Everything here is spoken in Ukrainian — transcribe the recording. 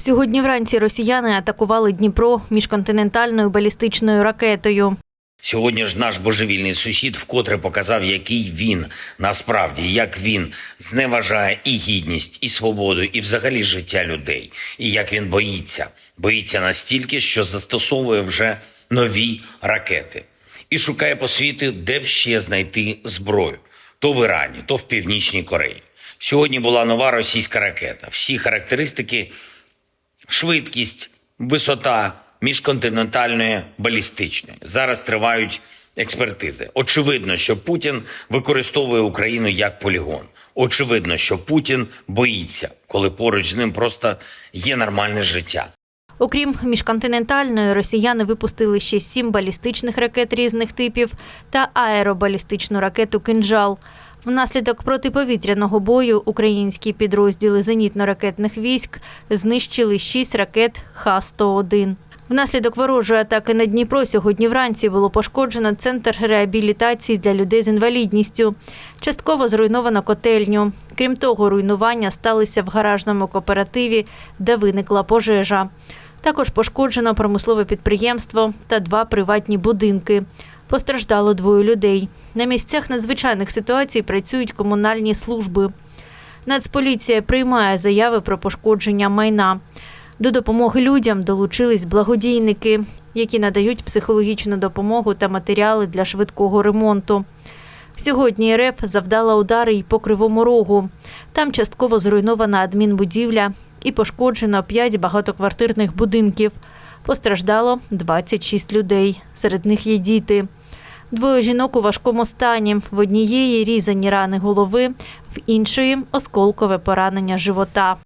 Сьогодні вранці росіяни атакували Дніпро міжконтинентальною балістичною ракетою. Сьогодні ж наш божевільний сусід вкотре показав, який він насправді, як він зневажає і гідність, і свободу, і взагалі життя людей, і як він боїться, боїться настільки, що застосовує вже нові ракети і шукає по світу, де б ще знайти зброю, то в Ірані, то в Північній Кореї. Сьогодні була нова російська ракета. Всі характеристики швидкість, висота міжконтинентальної балістичної. Зараз тривають експертизи. Очевидно, що Путін використовує Україну як полігон. Очевидно, що Путін боїться, коли поруч з ним просто є нормальне життя. Окрім міжконтинентальної, росіяни випустили ще сім балістичних ракет різних типів та аеробалістичну ракету «Кинжал». Внаслідок протиповітряного бою українські підрозділи зенітно-ракетних військ знищили шість ракет Х-101. Внаслідок ворожої атаки на Дніпро сьогодні вранці було пошкоджено центр реабілітації для людей з інвалідністю. Частково зруйновано котельню. Крім того, руйнування сталися в гаражному кооперативі, де виникла пожежа. Також пошкоджено промислове підприємство та два приватні будинки. Постраждало двоє людей. На місцях надзвичайних ситуацій працюють комунальні служби. Нацполіція приймає заяви про пошкодження майна. До допомоги людям долучились благодійники, які надають психологічну допомогу та матеріали для швидкого ремонту. Сьогодні РФ завдала удари й по Кривому Рогу. Там частково зруйнована адмінбудівля і пошкоджено 5 багатоквартирних будинків. Постраждало 26 людей. Серед них є діти. Двоє жінок у важкому стані. В однієї різані рани голови, в іншої осколкове поранення живота.